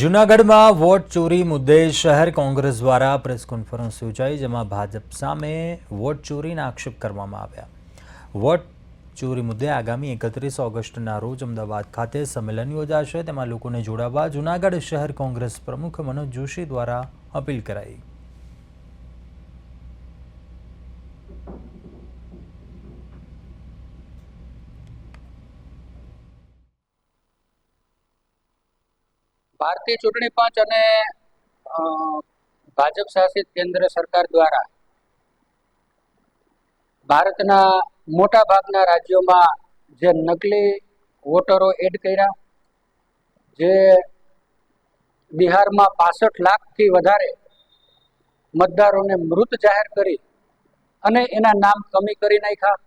જૂનાગઢમાં વોટ ચોરી મુદ્દે શહેર કોંગ્રેસ દ્વારા પ્રેસ કોન્ફરન્સ યોજાઈ, જેમાં ભાજપ સામે વોટ ચોરીના આક્ષેપ કરવામાં આવ્યા. વોટ ચોરી મુદ્દે આગામી એકત્રીસ ઓગસ્ટના રોજ અમદાવાદ ખાતે સંમેલન યોજાશે. તેમાં લોકોને જોડાવા જૂનાગઢ શહેર કોંગ્રેસ પ્રમુખ મનોજ જોશી દ્વારા અપીલ કરાઈ. ભારતીય ચૂંટણી પંચ અને ભાજપ શાસિત કેન્દ્ર સરકાર દ્વારા ભારતના મોટા ભાગના રાજ્યોમાં જે નકલી વોટરો એડ કર્યા, જે બિહારમાં પાસઠ લાખથી વધારે મતદારોને મૃત જાહેર કરી અને એના નામ કમી કરી નાખ્યા.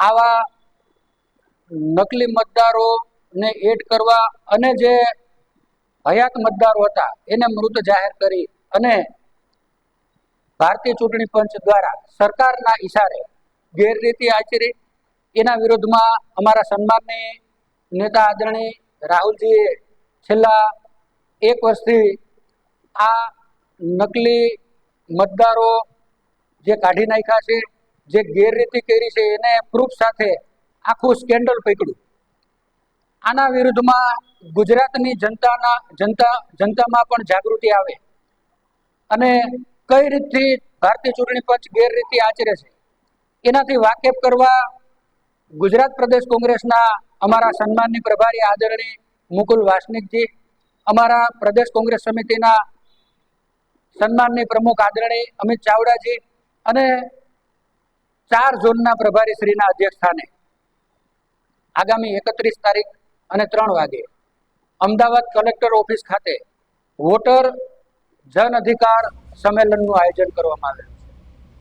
આવા નકલી મતદારોને એડ કરવા અને જે હયાત મતદારો હતા. એને મૃત જાહેર કરી અને ભારતીય ચૂંટણી પંચ દ્વારા સરકારના ઈશારે ગેરરીતિ આચરી. એના વિરોધમાં અમારા સન્માનની નેતા આદરણીય રાહુલજીએ છેલ્લા એક વર્ષથી આ નકલી મતદારો જે કાઢી નાખ્યા છે, જે ગેરરીતિ કરી છે, એને પ્રૂફ સાથે આખું સ્કેન્ડલ પકડ્યું. આના વિરુદ્ધમાં ગુજરાતની જનતાના જનતા, જનતામાં પણ જાગૃતિ આવે. અને કઈ રીતથી ભારતીય ચૂંટણી પંચ ગેરરીતિ આચરે છે? એનાથી વાકેફ કરવા ગુજરાત પ્રદેશ કોંગ્રેસના અમારા સન્માનની પ્રભારી આદરણીય મુકુલ વાસનિકજી, અમારા પ્રદેશ કોંગ્રેસ સમિતિના સન્માનની પ્રમુખ આદરણીય અમિત ચાવડાજી અને ચાર ઝોનના પ્રભારી શ્રીના અધ્યક્ષ સ્થાને. આગામી એકત્રીસ તારીખ અને ત્રણ વાગે. અમદાવાદ કલેક્ટર ઓફિસ ખાતે વોટર જન અધિકાર સંમેલનનું આયોજન કરવામાં આવેલ